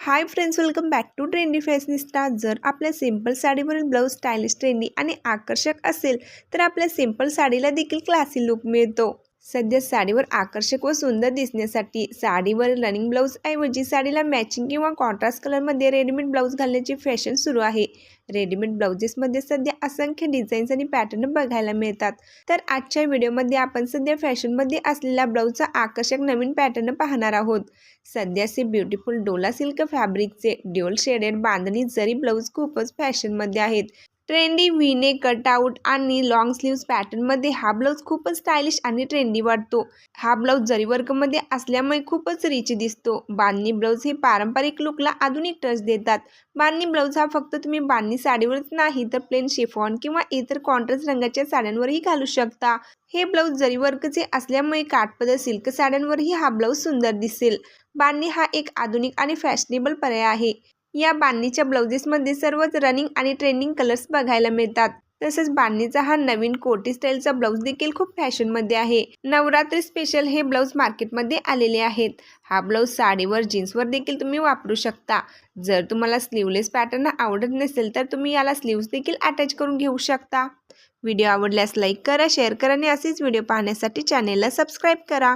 Hi friends welcome back to trendy fashionista जर आपल्या simple साडीवरील ब्लाऊज स्टायलिश ट्रेंडी आणि आकर्षक असेल तर आपल्या सिंपल साडीला देखील क्लासी लुक मिळतो. सध्या साडीवर आकर्षक व सुंदर दिसण्यासाठी साडीवर रनिंग ब्लाऊज ऐवजी साडीला मॅचिंग किंवा कॉन्ट्रास्ट कलरमध्ये रेडीमेड ब्लाऊज घालण्याची फॅशन सुरू आहे. रेडीमेड ब्लाउजेसमध्ये सध्या असंख्य डिझाईन्स आणि पॅटर्न बघायला मिळतात. तर आजच्या व्हिडिओमध्ये आपण सध्या फॅशनमध्ये असलेल्या ब्लाऊजचा आकर्षक नवीन पॅटर्न पाहणार आहोत. सध्याचे ब्युटिफुल डोला सिल्क फॅब्रिकचे ड्युअल शेडेड बांधणी जरी ब्लाऊज खूपच फॅशनमध्ये आहेत. ट्रेंडी व्हीने कटआउट आणि लॉंग स्लीव्स पॅटर्नमध्ये हा ब्लाऊज खूपच स्टायलिश आणि ट्रेंडी वाटतो. हा ब्लाऊज जरी वर्कमध्ये असल्यामुळे खूपच रिच दिसतो. बांधणी ब्लाऊज हे पारंपरिक लुकला आधुनिक टच देतात. बांधणी ब्लाऊज हा फक्त तुम्ही बांधणी साडीवरच नाही तर प्लेन शिफॉन किंवा इतर कॉन्ट्रास्ट रंगाच्या साड्यांवरही घालू शकता. हे ब्लाऊज जरी वर्कचे असल्यामुळे काठपदर सिल्क साड्यांवरही हा ब्लाऊज सुंदर दिसेल. बांधणी हा एक आधुनिक आणि फॅशनेबल पर्याय आहे. या बांधणीच्या ब्लाउजेसमध्ये सर्वच रनिंग आणि ट्रेंडिंग कलर्स बघायला मिळतात. तसेच बांधणीचा हा नवीन कोटी स्टाईलचा ब्लाऊज देखील खूप फॅशनमध्ये आहे. नवरात्री स्पेशल हे ब्लाऊज मार्केटमध्ये आलेले आहेत. हा ब्लाऊज साडीवर जीन्सवर देखील तुम्ही वापरू शकता. जर तुम्हाला स्लीवलेस पॅटर्न आवडत नसेल तर तुम्ही याला स्लीव्स देखील अटॅच करून घेऊ शकता. व्हिडिओ आवडल्यास लाईक करा शेअर करा आणि असेच व्हिडिओ पाहण्यासाठी चॅनेलला सबस्क्राईब करा.